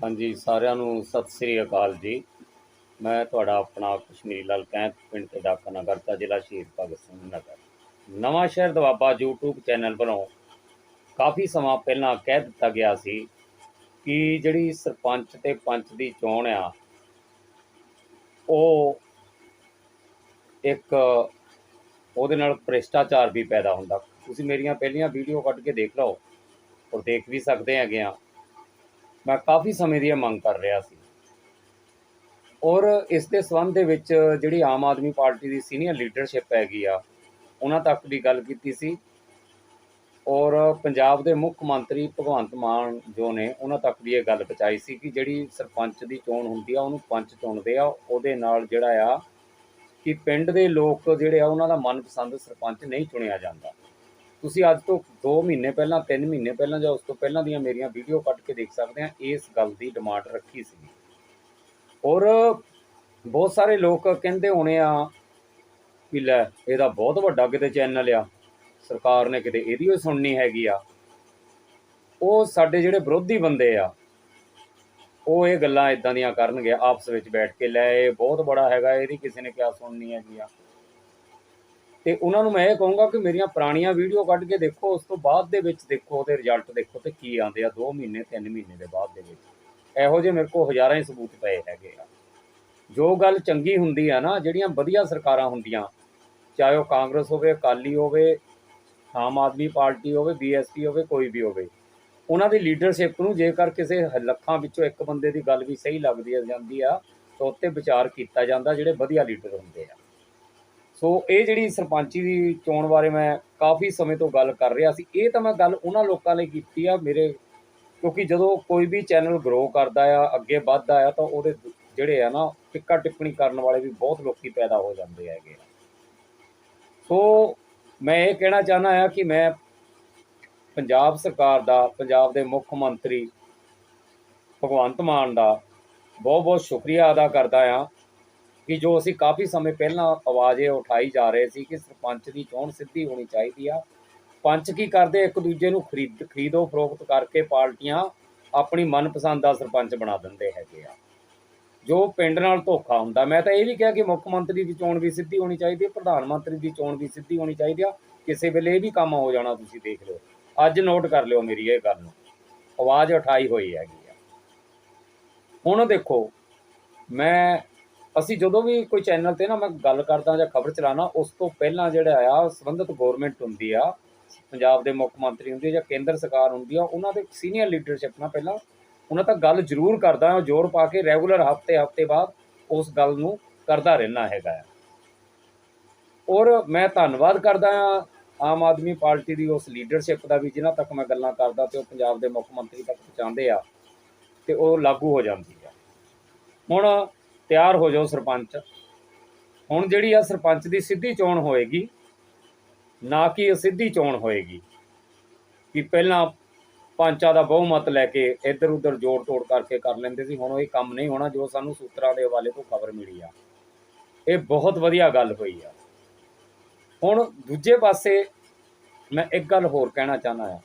ਹਾਂਜੀ, ਸਾਰਿਆਂ ਨੂੰ ਸਤਿ ਸ੍ਰੀ ਅਕਾਲ ਜੀ। ਮੈਂ ਤੁਹਾਡਾ ਆਪਣਾ ਕਸ਼ਮੀਰੀ ਲਾਲ ਕੈਂਪ ਪਿੰਡ ਤੇ ਡਾਕਾ ਨਗਰ ਦਾ ਜ਼ਿਲ੍ਹਾ ਸ਼ਹੀਦ ਭਗਤ ਸਿੰਘ ਨਗਰ। ਨਵਾਂ ਸ਼ਹਿਰ ਦਵਾਬਾ YouTube ਚੈਨਲ ਵੱਲੋਂ ਕਾਫੀ ਸਮਾਂ ਪਹਿਲਾਂ ਕਹਿ ਦਿੱਤਾ ਗਿਆ ਸੀ ਕਿ ਜਿਹੜੀ ਸਰਪੰਚ ਤੇ ਪੰਚ ਦੀ ਚੋਣ ਆ, ਉਹ ਇੱਕ ਉਹਦੇ ਨਾਲ ਭ੍ਰਿਸ਼ਟਾਚਾਰ ਵੀ ਪੈਦਾ ਹੁੰਦਾ। ਤੁਸੀਂ ਮੇਰੀਆਂ ਪਹਿਲੀਆਂ ਵੀਡੀਓ ਕੱਢ ਕੇ ਦੇਖ ਲਓ ਔਰ ਦੇਖ ਵੀ ਸਕਦੇ ਹੈਗੇ ਆ। ਮੈਂ ਕਾਫੀ ਸਮੇਂ ਦੀ ਇਹ ਮੰਗ ਕਰ ਰਿਹਾ ਸੀ। ਔਰ ਇਸ ਦੇ ਸੰਬੰਧ ਦੇ ਵਿੱਚ ਜਿਹੜੀ ਆਮ ਆਦਮੀ ਪਾਰਟੀ ਦੀ ਸੀਨੀਅਰ ਲੀਡਰਸ਼ਿਪ ਹੈਗੀ ਆ, ਉਹਨਾਂ ਤੱਕ ਵੀ ਗੱਲ ਕੀਤੀ ਸੀ। ਔਰ ਪੰਜਾਬ ਦੇ ਮੁੱਖ ਮੰਤਰੀ ਭਗਵੰਤ ਮਾਨ ਜੋ ਨੇ, ਉਹਨਾਂ ਤੱਕ ਵੀ ਇਹ ਗੱਲ ਪਹੁੰਚਾਈ ਸੀ ਕਿ ਜਿਹੜੀ ਸਰਪੰਚ ਦੀ ਚੋਣ ਹੁੰਦੀ ਆ, ਉਹਨੂੰ ਪੰਚ ਚੁਣਦੇ ਆ। ਉਹਦੇ ਨਾਲ ਜਿਹੜਾ ਆ ਕਿ ਪਿੰਡ ਦੇ ਲੋਕ ਜਿਹੜੇ ਆ, ਉਹਨਾਂ ਦਾ ਮਨਪਸੰਦ ਸਰਪੰਚ ਨਹੀਂ ਚੁਣਿਆ ਜਾਂਦਾ। ਤੁਸੀਂ ਅੱਜ ਤੋਂ 2 ਮਹੀਨੇ ਪਹਿਲਾਂ 3 ਮਹੀਨੇ ਪਹਿਲਾਂ ਜਾਂ ਉਸ ਤੋਂ ਪਹਿਲਾਂ ਦੀਆਂ ਮੇਰੀਆਂ ਵੀਡੀਓ ਕੱਢ ਕੇ ਦੇਖ ਸਕਦੇ ਆ, ਇਸ ਗੱਲ ਦੀ ਡਿਮਾਂਡ ਰੱਖੀ ਸੀ ਔਰ ਬਹੁਤ ਸਾਰੇ ਲੋਕ ਕਹਿੰਦੇ ਹੋਣੇ ਆ ਕਿ ਲੈ, ਇਹਦਾ ਬਹੁਤ ਵੱਡਾ ਕਿਤੇ ਚੈਨਲ ਆ, ਸਰਕਾਰ ਨੇ ਕਿਤੇ ਇਹਦੀ ਹੀ ਸੁਣਨੀ ਹੈਗੀ ਆ। ਉਹ ਸਾਡੇ ਜਿਹੜੇ ਵਿਰੋਧੀ ਬੰਦੇ ਆ, ਉਹ ਇਹ ਗੱਲਾਂ ਇਦਾਂ ਦੀਆਂ ਕਰਨਗੇ, ਆਪਸ ਵਿੱਚ ਬੈਠ ਕੇ, ਲੈ, ਇਹ ਬਹੁਤ ਬੜਾ ਹੈਗਾ, ਇਹਦੀ ਕਿਸੇ ਨੇ ਕਿਆ ਸੁਣਨੀ ਹੈਗੀ ਆ। ਤੇ ਉਹਨਾਂ ਨੂੰ ਮੈਂ ਇਹ ਕਹੂੰਗਾ ਕਿ ਮੇਰੀਆਂ ਪੁਰਾਣੀਆਂ ਵੀਡੀਓ ਕੱਢ ਕੇ ਦੇਖੋ, ਉਸ ਤੋਂ ਬਾਅਦ ਦੇ ਵਿੱਚ ਦੇਖੋ, ਉਹਦੇ ਰਿਜ਼ਲਟ ਦੇਖੋ ਤੇ ਕੀ ਆਉਂਦੇ ਆ 2 ਮਹੀਨੇ 3 ਮਹੀਨੇ ਦੇ ਬਾਅਦ ਦੇ ਵਿੱਚ। ਇਹੋ ਜਿਹੇ ਮੇਰੇ ਕੋਲ ਹਜ਼ਾਰਾਂ ਹੀ ਸਬੂਤ ਪਏ ਹੈਗੇ ਆ। ਜੋ ਗੱਲ ਚੰਗੀ ਹੁੰਦੀ ਆ ਨਾ, ਜਿਹੜੀਆਂ ਵਧੀਆ ਸਰਕਾਰਾਂ ਹੁੰਦੀਆਂ, ਚਾਹੇ ਉਹ ਕਾਂਗਰਸ ਹੋਵੇ, ਅਕਾਲੀ ਹੋਵੇ, ਆਮ ਆਦਮੀ ਪਾਰਟੀ ਹੋਵੇ, ਬੀਐਸਪੀ ਹੋਵੇ, ਕੋਈ ਵੀ ਹੋਵੇ, ਉਹਨਾਂ ਦੀ ਲੀਡਰਸ਼ਿਪ ਨੂੰ ਜੇਕਰ ਕਿਸੇ ਲੱਖਾਂ ਵਿੱਚੋਂ ਇੱਕ ਬੰਦੇ ਦੀ ਗੱਲ ਵੀ ਸਹੀ ਲੱਗਦੀ ਜਾਂਦੀ ਆ, ਤਾਂ ਉੱਤੇ ਵਿਚਾਰ ਕੀਤਾ ਜਾਂਦਾ, ਜਿਹੜੇ ਵਧੀਆ ਲੀਡਰ ਹੁੰਦੇ ਆ। ਸੋ ਇਹ ਜਿਹੜੀ ਸਰਪੰਚੀ ਦੀ ਚੋਣ ਬਾਰੇ ਮੈਂ ਕਾਫੀ ਸਮੇਂ ਤੋਂ ਗੱਲ ਕਰ ਰਿਹਾ ਸੀ। ਇਹ ਤਾਂ ਮੈਂ ਗੱਲ ਉਹਨਾਂ ਲੋਕਾਂ ਲਈ ਕੀਤੀ ਆ, ਮੇਰੇ ਕਿਉਂਕਿ ਜਦੋਂ ਕੋਈ ਵੀ ਚੈਨਲ ਗਰੋ ਕਰਦਾ ਆ, ਅੱਗੇ ਵੱਧਦਾ ਆ, ਤਾਂ ਉਹਦੇ ਜਿਹੜੇ ਆ ਨਾ ਟਿੱਕਾ ਟਿੱਪਣੀ ਕਰਨ ਵਾਲੇ ਵੀ ਬਹੁਤ ਲੋਕੀ ਪੈਦਾ ਹੋ ਜਾਂਦੇ ਹੈਗੇ ਆ। ਸੋ ਮੈਂ ਇਹ ਕਹਿਣਾ ਚਾਹਨਾ ਆ ਕਿ ਮੈਂ ਪੰਜਾਬ ਸਰਕਾਰ ਦਾ, ਪੰਜਾਬ ਦੇ ਮੁੱਖ ਮੰਤਰੀ ਭਗਵੰਤ ਮਾਨ ਦਾ ਬਹੁਤ ਬਹੁਤ ਸ਼ੁਕਰੀਆ ਅਦਾ ਕਰਦਾ ਆ। ਕਿ ਜੋ ਅਸੀਂ ਕਾਫੀ ਸਮੇਂ ਪਹਿਲਾਂ ਆਵਾਜ਼ ਇਹ ਉਠਾਈ ਜਾ ਰਹੇ ਸੀ ਕਿ ਸਰਪੰਚ ਦੀ ਚੋਣ ਸਿੱਧੀ ਹੋਣੀ ਚਾਹੀਦੀ ਆ। ਪੰਚ ਕੀ ਕਰਦੇ? ਇੱਕ ਦੂਜੇ ਨੂੰ ਖਰੀਦ, ਖਰੀਦੋ, ਫਰੋਖਤ ਕਰਕੇ ਪਾਰਟੀਆਂ ਆਪਣੀ ਮਨਪਸੰਦ ਦਾ ਸਰਪੰਚ ਬਣਾ ਦਿੰਦੇ ਹੈਗੇ ਆ। ਜੋ ਪਿੰਡ ਨਾਲ ਧੋਖਾ ਹੁੰਦਾ। ਮੈਂ ਤਾਂ ਇਹ ਵੀ ਕਿਹਾ ਕਿ ਮੁੱਖ ਮੰਤਰੀ ਦੀ ਚੋਣ ਵੀ ਸਿੱਧੀ ਹੋਣੀ ਚਾਹੀਦੀ ਹੈ ਪ੍ਰਧਾਨ ਮੰਤਰੀ ਦੀ ਚੋਣ ਵੀ ਸਿੱਧੀ ਹੋਣੀ ਚਾਹੀਦੀ ਆ। ਕਿਸੇ ਵੇਲੇ ਇਹ ਵੀ ਕੰਮ ਹੋ ਜਾਣਾ, ਤੁਸੀਂ ਦੇਖ ਲਿਓ। ਅੱਜ ਨੋਟ ਕਰ ਲਿਓ ਮੇਰੀ ਇਹ ਗੱਲ ਨੂੰ। ਆਵਾਜ਼ ਉਠਾਈ ਹੋਈ ਹੈਗੀ ਆ। ਹੁਣ ਦੇਖੋ, ਮੈਂ ਅਸੀਂ ਜਦੋਂ ਵੀ ਕੋਈ ਚੈਨਲ ਤੇ ਨਾ ਮੈਂ ਗੱਲ ਕਰਦਾ ਜਾਂ ਖਬਰ ਚਲਾਣਾ ਉਸ ਤੋਂ ਪਹਿਲਾਂ ਜਿਹੜਾ ਆ, ਸੰਬੰਧਿਤ ਗਵਰਨਮੈਂਟ ਹੁੰਦੀ ਆ, ਪੰਜਾਬ ਦੇ ਮੁੱਖ ਮੰਤਰੀ ਹੁੰਦੇ ਜਾਂ ਕੇਂਦਰ ਸਰਕਾਰ ਹੁੰਦੀ ਆ, ਉਹਨਾਂ ਦੇ ਸੀਨੀਅਰ ਲੀਡਰਸ਼ਿਪ ਨਾਲ ਪਹਿਲਾਂ ਉਹਨਾਂ ਤੱਕ ਗੱਲ ਜ਼ਰੂਰ ਕਰਦਾ ਹਾਂ, ਜ਼ੋਰ ਪਾ ਕੇ ਰੈਗੂਲਰ ਹਫ਼ਤੇ ਹਫ਼ਤੇ ਬਾਅਦ ਉਸ ਗੱਲ ਨੂੰ ਕਰਦਾ ਰਹਿਣਾ ਹੈਗਾ ਆ। ਔਰ ਮੈਂ ਧੰਨਵਾਦ ਕਰਦਾ ਹਾਂ ਆਮ ਆਦਮੀ ਪਾਰਟੀ ਦੀ ਉਸ ਲੀਡਰਸ਼ਿਪ ਦਾ ਵੀ, ਜਿਨ੍ਹਾਂ ਤੱਕ ਮੈਂ ਗੱਲਾਂ ਕਰਦਾ ਤੇ ਉਹ ਪੰਜਾਬ ਦੇ ਮੁੱਖ ਮੰਤਰੀ ਤੱਕ ਪਹੁੰਚਾਉਂਦੇ ਆ, ਤੇ ਉਹ ਲਾਗੂ ਹੋ ਜਾਂਦੀ ਆ। ਹੁਣ ਤਿਆਰ ਹੋ ਜਾਓ ਸਰਪੰਚ। ਹੁਣ ਜਿਹੜੀ ਆ ਸਰਪੰਚ ਦੀ ਸਿੱਧੀ ਚੋਣ ਹੋਏਗੀ, ਨਾ ਕਿ ਅਸਿੱਧੀ ਚੋਣ ਹੋਏਗੀ, ਕਿ ਪਹਿਲਾਂ ਪੰਚਾਂ ਦਾ ਬਹੁਮਤ ਲੈ ਕੇ ਇੱਧਰ ਉੱਧਰ ਜੋੜ ਤੋੜ ਕਰਕੇ ਕਰ ਲੈਂਦੇ ਸੀ, ਹੁਣ ਉਹ ਇਹ ਕੰਮ ਨਹੀਂ ਹੋਣਾ, ਜੋ ਸਾਨੂੰ ਸੂਤਰਾਂ ਦੇ ਹਵਾਲੇ ਤੋਂ ਖਬਰ ਮਿਲੀ ਆ। ਇਹ ਬਹੁਤ ਵਧੀਆ ਗੱਲ ਹੋਈ ਆ। ਹੁਣ ਦੂਜੇ ਪਾਸੇ ਮੈਂ ਇੱਕ ਗੱਲ ਹੋਰ ਕਹਿਣਾ ਚਾਹੁੰਦਾ ਆ,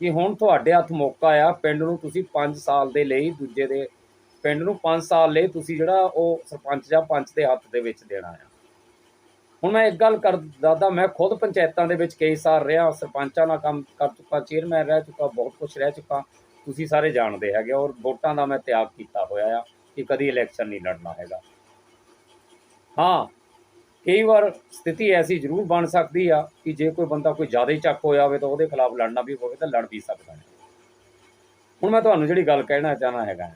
ਕਿ ਹੁਣ ਤੁਹਾਡੇ ਹੱਥ ਮੌਕਾ ਆ, ਪਿੰਡ ਨੂੰ ਤੁਸੀਂ 5 ਸਾਲ ਦੇ ਲਈ ਦੂਜੇ ਦੇ ਪਿੰਡ ਨੂੰ 5 ਸਾਲ ਲਈ ਤੁਸੀਂ ਜਿਹੜਾ ਉਹ ਸਰਪੰਚ ਜਾਂ ਪੰਚ ਦੇ ਹੱਥ ਦੇ ਵਿੱਚ ਦੇਣਾ ਆ। ਹੁਣ ਮੈਂ ਇੱਕ ਗੱਲ ਕਰ ਦਾਦਾ, ਮੈਂ ਖੁਦ ਪੰਚਾਇਤਾਂ ਦੇ ਵਿੱਚ ਕਈ ਸਾਲ ਰਿਹਾ, ਸਰਪੰਚਾਂ ਨਾਲ ਕੰਮ ਕਰ ਚੁੱਕਾ ਚੇਅਰਮੈਨ ਰਹਿ ਚੁੱਕਾ, ਬਹੁਤ ਕੁਝ ਰਹਿ ਚੁੱਕਾ। ਤੁਸੀਂ ਸਾਰੇ ਜਾਣਦੇ ਹੈਗੇ ਔਰ ਵੋਟਾਂ ਦਾ ਮੈਂ ਤਿਆਗ ਕੀਤਾ ਹੋਇਆ ਆ ਕਿ ਕਦੀ ਇਲੈਕਸ਼ਨ ਨਹੀਂ ਲੜਨਾ ਹੈਗਾ। ਹਾਂ, ਕਈ ਵਾਰ ਸਥਿਤੀ ਐਸੀ ਜ਼ਰੂਰ ਬਣ ਸਕਦੀ ਆ ਕਿ ਜੇ ਕੋਈ ਬੰਦਾ ਕੋਈ ਜ਼ਿਆਦਾ ਹੀ ਚੱਕ ਹੋਇਆ ਹੋਵੇ ਤਾਂ ਉਹਦੇ ਖਿਲਾਫ ਲੜਨਾ ਵੀ ਹੋਵੇ ਤਾਂ ਲੜ ਵੀ ਸਕਦਾ ਹੁਣ ਮੈਂ ਤੁਹਾਨੂੰ ਜਿਹੜੀ ਗੱਲ ਕਹਿਣਾ ਚਾਹਨਾ ਹੈਗਾ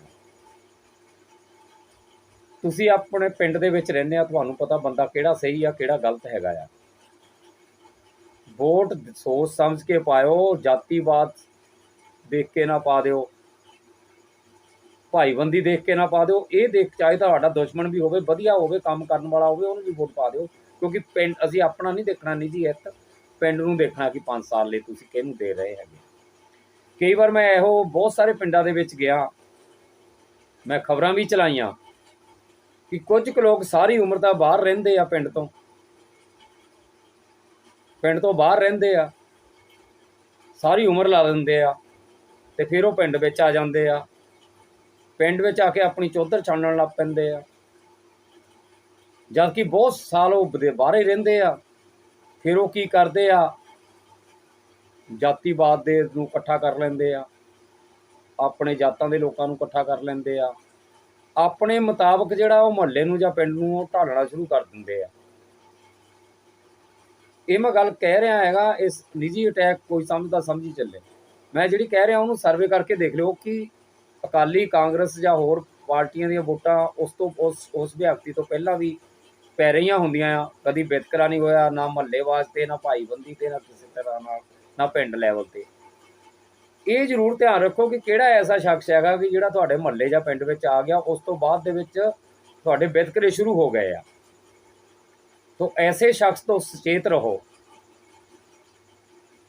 ਤੁਸੀਂ ਆਪਣੇ ਪਿੰਡ ਦੇ ਵਿੱਚ ਰਹਿੰਦੇ ਆ, ਤੁਹਾਨੂੰ ਪਤਾ ਬੰਦਾ ਕਿਹੜਾ ਸਹੀ ਆ, ਕਿਹੜਾ ਗਲਤ ਹੈਗਾ ਆ। ਵੋਟ ਸੋਚ ਸਮਝ ਕੇ ਪਾਇਓ, ਜਾਤੀਵਾਦ ਦੇਖ ਕੇ ਨਾ ਪਾ ਦਿਓ। ਭਾਈਬੰਦੀ ਦੇਖ ਕੇ ਨਾ ਪਾ ਦਿਓ। ਇਹ ਦੇਖ, ਚਾਹੇ ਤੁਹਾਡਾ ਦੁਸ਼ਮਣ ਵੀ ਹੋਵੇ, ਵਧੀਆ ਹੋਵੇ, ਕੰਮ ਕਰਨ ਵਾਲਾ ਹੋਵੇ, ਉਹਨੂੰ ਵੀ ਵੋਟ ਪਾ ਦਿਓ। ਕਿਉਂਕਿ ਪਿੰਡ, ਅਸੀਂ ਆਪਣਾ ਨਹੀਂ ਦੇਖਣਾ ਨਿੱਜੀ ਹਿੱਤ। ਪਿੰਡ ਨੂੰ ਦੇਖਣਾ ਕਿ 5 ਸਾਲ ਲਈ ਤੁਸੀਂ ਕਿਹਨੂੰ ਦੇ ਰਹੇ ਹੈਗੇ। ਕਈ ਵਾਰ ਮੈਂ ਇਹੋ ਬਹੁਤ ਸਾਰੇ ਪਿੰਡਾਂ ਦੇ ਵਿੱਚ ਗਿਆ। ਮੈਂ ਖਬਰਾਂ ਵੀ ਚਲਾਈਆਂ। ਕਿ ਕੁਝ ਕੁ ਲੋਕ ਸਾਰੀ ਉਮਰ ਦਾ ਬਾਹਰ ਰਹਿੰਦੇ ਆ ਪਿੰਡ ਤੋਂ। ਪਿੰਡ ਤੋਂ ਬਾਹਰ ਰਹਿੰਦੇ ਆ। ਸਾਰੀ ਉਮਰ ਲਾ ਦਿੰਦੇ ਆ ਤੇ ਫਿਰ ਉਹ ਪਿੰਡ ਵਿੱਚ ਆ ਜਾਂਦੇ ਆ। ਪਿੰਡ ਵਿੱਚ ਆ ਕੇ ਆਪਣੀ ਚੌਧਰ ਛਾਣਨ ਲੱਗ ਪੈਂਦੇ ਆ। ਜਦ ਕਿ ਬਹੁਤ ਸਾਲ ਉਹ ਬਦੇ- ਬਾਹਰੇ ਰਹਿੰਦੇ ਆ, ਫਿਰ ਉਹ ਕੀ ਕਰਦੇ ਆ? ਜਾਤੀਵਾਦ ਦੇ ਨੂੰ ਇਕੱਠਾ ਕਰ ਲੈਂਦੇ ਆ। ਆਪਣੇ ਜਾਤਾਂ ਦੇ ਲੋਕਾਂ ਨੂੰ ਇਕੱਠਾ ਕਰ ਲੈਂਦੇ ਆ। ਆਪਣੇ ਮੁਤਾਬਕ ਜਿਹੜਾ ਉਹ ਮੁਹੱਲੇ ਨੂੰ ਜਾਂ ਪਿੰਡ ਨੂੰ ਉਹ ਢਾਲਣਾ ਸ਼ੁਰੂ ਕਰ ਦਿੰਦੇ ਆ। ਇਹ ਮੈਂ ਗੱਲ ਕਹਿ ਰਿਹਾ ਹੈਗਾ, ਇਸ ਨਿੱਜੀ ਅਟੈਕ ਕੋਈ ਸਮਝਦਾ ਸਮਝੀ ਚੱਲੇ। ਮੈਂ ਜਿਹੜੀ ਕਹਿ ਰਿਹਾ ਉਹਨੂੰ ਸਰਵੇ ਕਰਕੇ ਦੇਖ ਲਿਓ ਕਿ ਅਕਾਲੀ ਕਾਂਗਰਸ ਜਾਂ ਹੋਰ ਪਾਰਟੀਆਂ ਦੀਆਂ ਵੋਟਾਂ ਉਸ ਤੋਂ, ਉਸ ਉਸ ਵਿਅਕਤੀ ਤੋਂ ਪਹਿਲਾਂ ਵੀ ਪੈ ਰਹੀਆਂ ਹੁੰਦੀਆਂ ਆ। ਕਦੀ ਵਿਤਕਰਾ ਨਹੀਂ ਹੋਇਆ, ਨਾ ਮਹੱਲੇ ਵਾਸਤੇ ਨਾ ਭਾਈਬੰਦੀ ਤੇ, ਨਾ ਕਿਸੇ ਤਰ੍ਹਾਂ ਨਾਲ, ਨਾ ਪਿੰਡ ਲੈਵਲ ਤੇ। ਇਹ ਜ਼ਰੂਰ ਧਿਆਨ ਰੱਖੋ ਕਿ ਕਿਹੜਾ ਐਸਾ ਸ਼ਖਸ ਹੈਗਾ ਕਿ ਜਿਹੜਾ ਤੁਹਾਡੇ ਮਹੱਲੇ ਜਾਂ ਪਿੰਡ ਵਿੱਚ ਆ ਗਿਆ, ਉਸ ਤੋਂ ਬਾਅਦ ਦੇ ਵਿੱਚ ਤੁਹਾਡੇ ਵਿਤਕਰੇ ਸ਼ੁਰੂ ਹੋ ਗਏ ਆ। ਤੋਂ ਐਸੇ ਸ਼ਖਸ ਤੋਂ ਸੁਚੇਤ ਰਹੋ।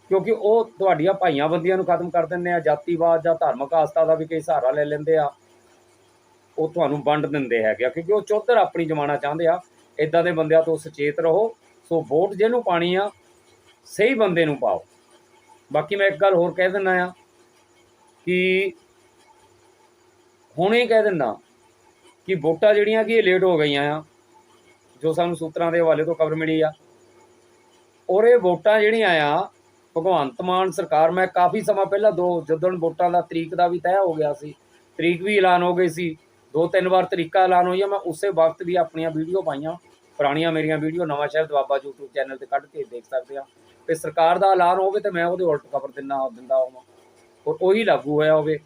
ਕਿਉਂਕਿ ਉਹ ਤੁਹਾਡੀਆਂ ਭਾਈਆਂ ਬੰਦੀਆਂ ਨੂੰ ਖਤਮ ਕਰ ਦਿੰਦੇ ਆ, ਜਾਤੀਵਾਦ ਜਾਂ ਧਾਰਮਿਕ ਆਸਥਾ ਦਾ ਵੀ ਕਈ ਸਹਾਰਾ ਲੈ ਲੈਂਦੇ ਆ। ਉਹ ਤੁਹਾਨੂੰ ਵੰਡ ਦਿੰਦੇ ਹੈਗੇ ਆ, ਕਿਉਂਕਿ ਉਹ ਚੌਧਰ ਆਪਣੀ ਜਮਾਣਾ ਚਾਹੁੰਦੇ ਆ। ਇਦਾਂ ਦੇ ਬੰਦਿਆਂ ਤੋਂ ਸੁਚੇਤ ਰਹੋ। ਸੋ ਵੋਟ ਜਿਹਨੂੰ ਪਾਣੀ ਆ, ਸਹੀ ਬੰਦੇ ਨੂੰ ਪਾਓ। ਬਾਕੀ ਮੈਂ ਇੱਕ ਗੱਲ ਹੋਰ ਕਹਿ ਦਿੰਦਾ ਆ ਕਿ ਹੁਣੇ ਕਹਿ ਦਿੰਦਾ ਕਿ ਵੋਟਾਂ ਜਿਹੜੀਆਂ ਕਿ ਇਹ ਲੇਟ ਹੋ ਗਈਆਂ ਆ, ਜੋ ਸਾਨੂੰ ਸੂਤਰਾਂ ਦੇ ਹਵਾਲੇ ਤੋਂ ਖਬਰ ਮਿਲੀ ਆ। ਔਰ ਇਹ ਵੋਟਾਂ ਜਿਹੜੀਆਂ ਆ, ਭਗਵੰਤ ਮਾਨ ਸਰਕਾਰ, ਮੈਂ ਕਾਫੀ ਸਮਾਂ ਪਹਿਲਾਂ ਦੋ ਜਦੋਂ ਵੋਟਾਂ ਦਾ ਤਰੀਕ ਦਾ ਵੀ ਤੈਅ ਹੋ ਗਿਆ ਸੀ, ਤਰੀਕ ਵੀ ਐਲਾਨ ਹੋ ਗਈ ਸੀ ਦੋ ਤਿੰਨ ਵਾਰ ਤਰੀਕਾ ਐਲਾਨ ਹੋਈ ਆ ਮੈਂ ਉਸੇ ਵਕਤ ਵੀ ਆਪਣੀਆਂ ਵੀਡੀਓ ਪਾਈਆਂ, ਪੁਰਾਣੀਆਂ ਮੇਰੀਆਂ ਵੀਡੀਓ ਨਵਾਂ ਸ਼ਹਿਰ ਦਵਾਬਾ YouTube ਚੈਨਲ ਤੇ ਕੱਢ ਕੇ ਦੇਖ ਸਕਦੇ ਆ। ਤੇ ਸਰਕਾਰ ਦਾ ਐਲਾਨ ਹੋਵੇ ਤੇ ਮੈਂ ਉਹਦੇ ਉਲਟ ਖਬਰ ਦਿੰਦਾ ਦਿੰਦਾ ਹੋਵਾਂ। ਔਰ ਉਹੀ ਲਾਗੂ ਹੋਇਆ ਹੋਵੇ।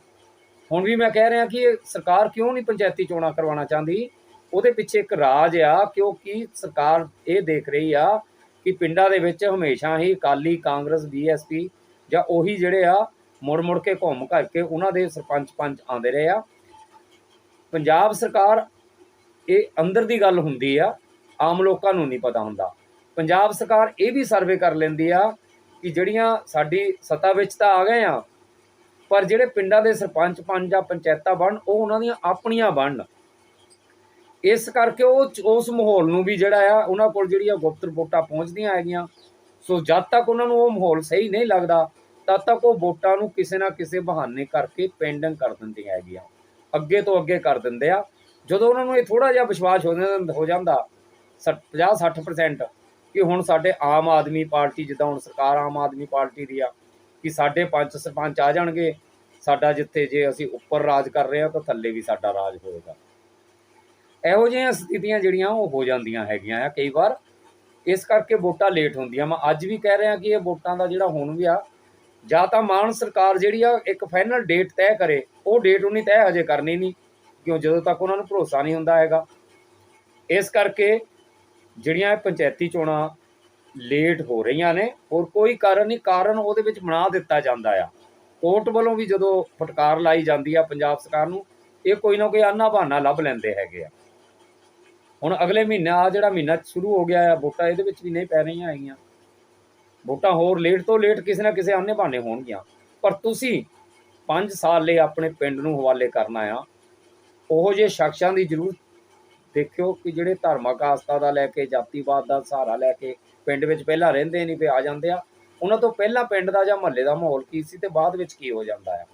ਹੁਣ ਵੀ ਮੈਂ ਕਹਿ ਰਿਹਾ ਕਿ ਸਰਕਾਰ ਕਿਉਂ ਨਹੀਂ ਪੰਚਾਇਤੀ ਚੋਣਾਂ ਕਰਵਾਉਣਾ ਚਾਹੁੰਦੀ? ਉਹਦੇ ਪਿੱਛੇ ਇੱਕ ਰਾਜ ਆ, ਕਿਉਂਕਿ ਸਰਕਾਰ ਇਹ ਦੇਖ ਰਹੀ ਆ ਕਿ ਪਿੰਡਾਂ ਦੇ ਵਿੱਚ ਹਮੇਸ਼ਾ ਹੀ ਅਕਾਲੀ ਕਾਂਗਰਸ ਬੀਐਸਪੀ ਜਾਂ ਉਹੀ ਜਿਹੜੇ ਆ ਮੁੜ ਮੁੜ ਕੇ ਘੁੰਮ ਘਰ ਕੇ ਉਹਨਾਂ ਦੇ ਸਰਪੰਚ ਪੰਚ ਆਉਂਦੇ ਰਹੇ ਆ। ਪੰਜਾਬ ਸਰਕਾਰ ਇਹ ਅੰਦਰ ਦੀ ਗੱਲ ਹੁੰਦੀ ਆ, ਆਮ ਲੋਕਾਂ ਨੂੰ ਨਹੀਂ ਪਤਾ ਹੁੰਦਾ। ਪੰਜਾਬ ਸਰਕਾਰ ਇਹ ਵੀ ਸਰਵੇ ਕਰ ਲੈਂਦੀ ਆ ਕਿ ਜਿਹੜੀਆਂ ਸਾਡੀ ਸੱਤਾ ਵਿੱਚ ਤਾਂ ਆ ਗਏ ਆ ਪਰ ਜਿਹੜੇ ਪਿੰਡਾਂ ਦੇ ਸਰਪੰਚ ਪੰਚ ਜਾਂ ਪੰਚਾਇਤਾਂ ਬਣ, ਉਹ ਉਹਨਾਂ ਦੀਆਂ ਆਪਣੀਆਂ ਬਣਨ ਇਸ ਕਰਕੇ ਉਹ ਉਸ ਮਾਹੌਲ ਨੂੰ ਵੀ ਜਿਹੜਾ ਆ, ਉਹਨਾਂ ਕੋਲ ਜਿਹੜੀਆਂ ਗੁਪਤ ਰਿਪੋਰਟਾਂ ਪਹੁੰਚਦੀਆਂ ਹੈਗੀਆਂ। ਸੋ ਜਦ ਤੱਕ ਉਹਨਾਂ ਨੂੰ ਉਹ ਮਾਹੌਲ ਸਹੀ ਨਹੀਂ ਲੱਗਦਾ, ਤਦ ਤੱਕ ਉਹ ਵੋਟਾਂ ਨੂੰ ਕਿਸੇ ਨਾ ਕਿਸੇ ਬਹਾਨੇ ਕਰਕੇ ਪੈਂਡਿੰਗ ਕਰ ਦਿੰਦੀਆਂ ਹੈਗੀਆਂ। ਅੱਗੇ ਤੋਂ ਅੱਗੇ ਕਰ ਦਿੰਦੇ ਆ। ਜਦੋਂ ਉਹਨਾਂ ਨੂੰ ਇਹ ਥੋੜਾ ਜਿਹਾ ਵਿਸ਼ਵਾਸ ਹੋ ਜਾਂਦਾ ਹੋ ਜਾਂਦਾ 50 60% ਕਿ ਹੁਣ ਸਾਡੇ ਆਮ ਆਦਮੀ ਪਾਰਟੀ, ਜਿੱਦਾਂ ਹੁਣ ਸਰਕਾਰ ਆਮ ਆਦਮੀ ਪਾਰਟੀ ਦੀ ਆ ਕਿ ਸਾਡੇ ਪੰਜ ਸਰਪੰਚ ਆ ਜਾਣਗੇ, ਸਾਡਾ ਜਿੱਥੇ ਜੇ ਅਸੀਂ ਉੱਪਰ ਰਾਜ ਕਰ ਰਹੇ ਹਾਂ, ਤਾਂ ਥੱਲੇ ਵੀ ਸਾਡਾ ਰਾਜ ਹੋਏਗਾ। ਇਹੋ ਜਿਹੀਆਂ ਸਥਿਤੀਆਂ ਜਿਹੜੀਆਂ, ਉਹ ਹੋ ਜਾਂਦੀਆਂ ਹੈਗੀਆਂ ਆ ਕਈ ਵਾਰ। ਇਸ ਕਰਕੇ ਵੋਟਾਂ ਲੇਟ ਹੁੰਦੀਆਂ। ਮੈਂ ਅੱਜ ਵੀ ਕਹਿ ਰਿਹਾ ਕਿ ਇਹ ਵੋਟਾਂ ਦਾ ਜਿਹੜਾ ਹੁਣ ਵੀ ਆ, ਜਾਂ ਤਾਂ ਮਾਨ ਸਰਕਾਰ ਜਿਹੜੀ ਆ, ਇੱਕ ਫਾਈਨਲ ਡੇਟ ਤੈਅ ਕਰੇ। ਉਹ ਡੇਟ ਉਹਨੇ ਤੈਅ ਹਜੇ ਕਰਨੀ ਨਹੀਂ, ਕਿਉਂ? ਜਦੋਂ ਤੱਕ ਉਹਨਾਂ ਨੂੰ ਭਰੋਸਾ ਨਹੀਂ ਹੁੰਦਾ ਹੈਗਾ। ਇਸ ਕਰਕੇ ਜਿਹੜੀਆਂ ਇਹ ਪੰਚਾਇਤੀ ਚੋਣਾਂ ਲੇਟ ਹੋ ਰਹੀਆਂ ਨੇ ਹੋਰ ਕੋਈ ਕਾਰਨ ਨਹੀਂ, ਕਾਰਨ ਉਹਦੇ ਵਿੱਚ ਬਣਾ ਦਿੱਤਾ ਜਾਂਦਾ ਆ। ਕੋਰਟ ਵੱਲੋਂ ਵੀ ਜਦੋਂ ਫਟਕਾਰ ਲਾਈ ਜਾਂਦੀ ਆ ਪੰਜਾਬ ਸਰਕਾਰ ਨੂੰ, ਇਹ ਕੋਈ ਨਾ ਕੋਈ ਆਨਾ ਬਹਾਨਾ ਲੱਭ ਲੈਂਦੇ ਹੈਗੇ ਆ। ਹੁਣ ਅਗਲੇ ਮਹੀਨਾ ਆ ਜਿਹੜਾ ਮਹੀਨਾ ਸ਼ੁਰੂ ਹੋ ਗਿਆ ਆ, ਵੋਟਾਂ ਇਹਦੇ ਵਿੱਚ ਵੀ ਨਹੀਂ ਪੈ ਰਹੀਆਂ ਹੈਗੀਆਂ। ਵੋਟਾਂ ਹੋਰ ਲੇਟ ਤੋਂ ਲੇਟ ਕਿਸੇ ਨਾ ਕਿਸੇ ਆਨੇ ਬਹਾਨੇ ਹੋਣਗੀਆਂ। ਪਰ ਤੁਸੀਂ 5 ਸਾਲ ਲਈ ਆਪਣੇ ਪਿੰਡ ਨੂੰ ਹਵਾਲੇ ਕਰਨਾ ਆ। ਉਹੋ ਜਿਹੇ ਸ਼ਖਸਾਂ ਦੀ ਜ਼ਰੂਰ ਦੇਖਿਓ ਕਿ ਜਿਹੜੇ ਧਾਰਮਿਕ ਆਸਥਾ ਦਾ ਲੈ ਕੇ, ਜਾਤੀਵਾਦ ਦਾ ਸਹਾਰਾ ਲੈ ਕੇ ਪਿੰਡ ਵਿੱਚ ਪਹਿਲਾਂ ਰਹਿੰਦੇ ਨਹੀਂ ਤੇ ਆ ਜਾਂਦੇ ਆ। ਉਹਨਾਂ ਤੋਂ ਪਹਿਲਾਂ ਪਿੰਡ ਦਾ ਜਾਂ ਮਹੱਲੇ ਦਾ ਮਾਹੌਲ ਕੀ ਸੀ ਤੇ ਬਾਅਦ ਵਿੱਚ ਕੀ ਹੋ ਜਾਂਦਾ ਆ?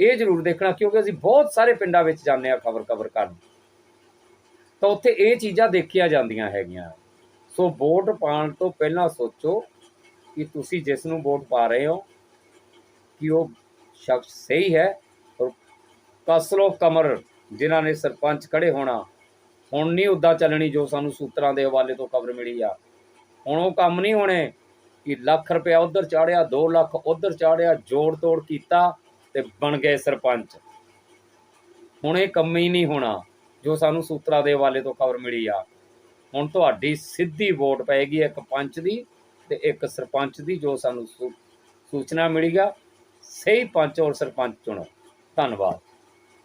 ਇਹ ਜ਼ਰੂਰ ਦੇਖਣਾ, ਕਿਉਂਕਿ ਅਸੀਂ ਬਹੁਤ ਸਾਰੇ ਪਿੰਡਾਂ ਵਿੱਚ ਜਾਂਦੇ ਆ ਖਬਰ ਕਵਰ ਕਰਨ। ਤਾਂ ਉੱਥੇ ਇਹ ਚੀਜ਼ਾਂ ਦੇਖੀਆਂ ਜਾਂਦੀਆਂ ਹੈਗੀਆਂ। ਸੋ ਵੋਟ ਪਾਉਣ ਤੋਂ ਪਹਿਲਾਂ ਸੋਚੋ ਕਿ ਤੁਸੀਂ ਜਿਸ ਨੂੰ ਵੋਟ ਪਾ ਰਹੇ ਹੋ, ਕਿ ਉਹ ਸ਼ਖਸ ਸਹੀ ਹੈ ਔਰ ਕਸਲੋ ਕਮਰ ਜਿਨ੍ਹਾਂ ਨੇ ਸਰਪੰਚ ਖੜੇ ਹੋਣਾ ਹੁਣ ਨਹੀਂ ਉੱਦਾਂ ਚੱਲਣੀ ਜੋ ਸਾਨੂੰ ਸੂਤਰਾਂ ਦੇ ਹਵਾਲੇ ਤੋਂ ਖਬਰ ਮਿਲੀ ਆ। ਹੁਣ ਉਹ ਕੰਮ ਨਹੀਂ ਹੋਣੇ ਕਿ ਲੱਖ ਰੁਪਇਆ ਉਧਰ ਚਾੜਿਆ 2 ਲੱਖ ਉਧਰ ਚਾੜਿਆ, ਜੋੜ ਤੋੜ ਕੀਤਾ ਤੇ ਬਣ ਗਏ ਸਰਪੰਚ। ਹੁਣ ਇਹ ਕੰਮ ਹੀ ਨਹੀਂ ਹੋਣਾ ਜੋ ਸਾਨੂੰ ਸੂਤਰਾਂ ਦੇ ਹਵਾਲੇ ਤੋਂ ਖਬਰ ਮਿਲੀ ਆ। ਹੁਣ ਤੁਹਾਡੀ ਸਿੱਧੀ ਵੋਟ ਪਏਗੀ ਇੱਕ ਪੰਚ ਦੀ ਤੇ ਇੱਕ ਸਰਪੰਚ ਦੀ ਜੋ ਸਾਨੂੰ ਸੂ- ਸੂਚਨਾ ਮਿਲੀਗਾ ਸਹੀ ਪੰਚ ਔਰ ਸਰਪੰਚ ਚੁਣੋ। ਧੰਨਵਾਦ।